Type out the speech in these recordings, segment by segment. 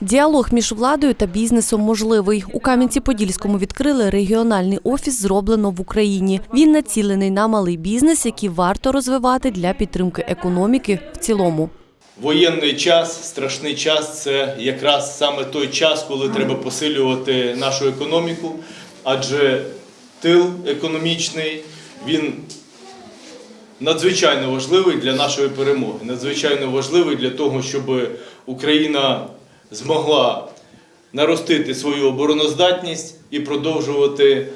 Діалог між владою та бізнесом можливий. У Кам'янці-Подільському відкрили регіональний офіс «Зроблено в Україні». Він націлений на малий бізнес, який варто розвивати для підтримки економіки в цілому. Воєнний час, страшний час це якраз саме той час, коли треба посилювати нашу економіку, адже тил економічний він надзвичайно важливий для нашої перемоги, надзвичайно важливий для того, щоб Україна змогла наростити свою обороноздатність і продовжувати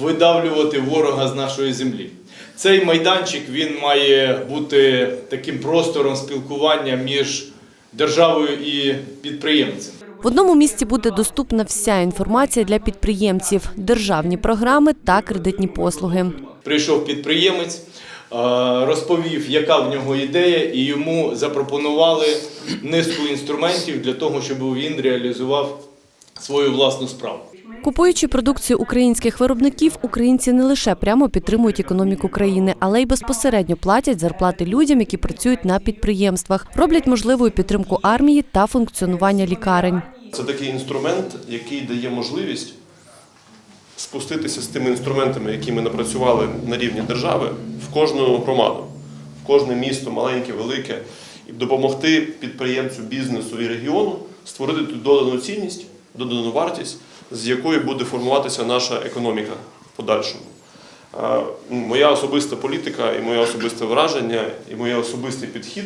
видавлювати ворога з нашої землі. Цей майданчик він має бути таким простором спілкування між державою і підприємцем. В одному місці буде доступна вся інформація для підприємців, державні програми та кредитні послуги. Прийшов підприємець, розповів, яка в нього ідея, і йому запропонували низку інструментів для того, щоб він реалізував свою власну справу. Купуючи продукцію українських виробників, українці не лише прямо підтримують економіку країни, але й безпосередньо платять зарплати людям, які працюють на підприємствах, роблять можливою підтримку армії та функціонування лікарень. Це такий інструмент, який дає можливість спуститися з тими інструментами, які ми напрацювали на рівні держави, в кожну громаду, в кожне місто, маленьке, велике, і допомогти підприємцю, бізнесу і регіону створити ту додану цінність, додану вартість, з якої буде формуватися наша економіка в подальшому. Е, Моя особиста політика і моє особисте враження, і моє особистий підхід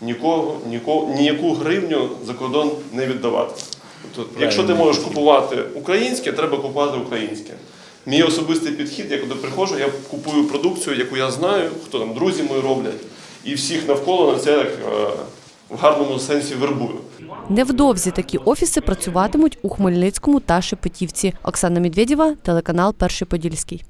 нікого, нікого, ніяку гривню за кордон не віддавати. Тобто, якщо ти можеш купувати українське, треба купувати українське. Мій особистий підхід, я коли приходжу, я купую продукцію, яку я знаю, хто там друзі мої роблять, і всіх навколо на це як, е, в гарному сенсі вербую. Невдовзі такі офіси працюватимуть у Хмельницькому та Шепетівці. Оксана Медведєва, телеканал Перший Подільський.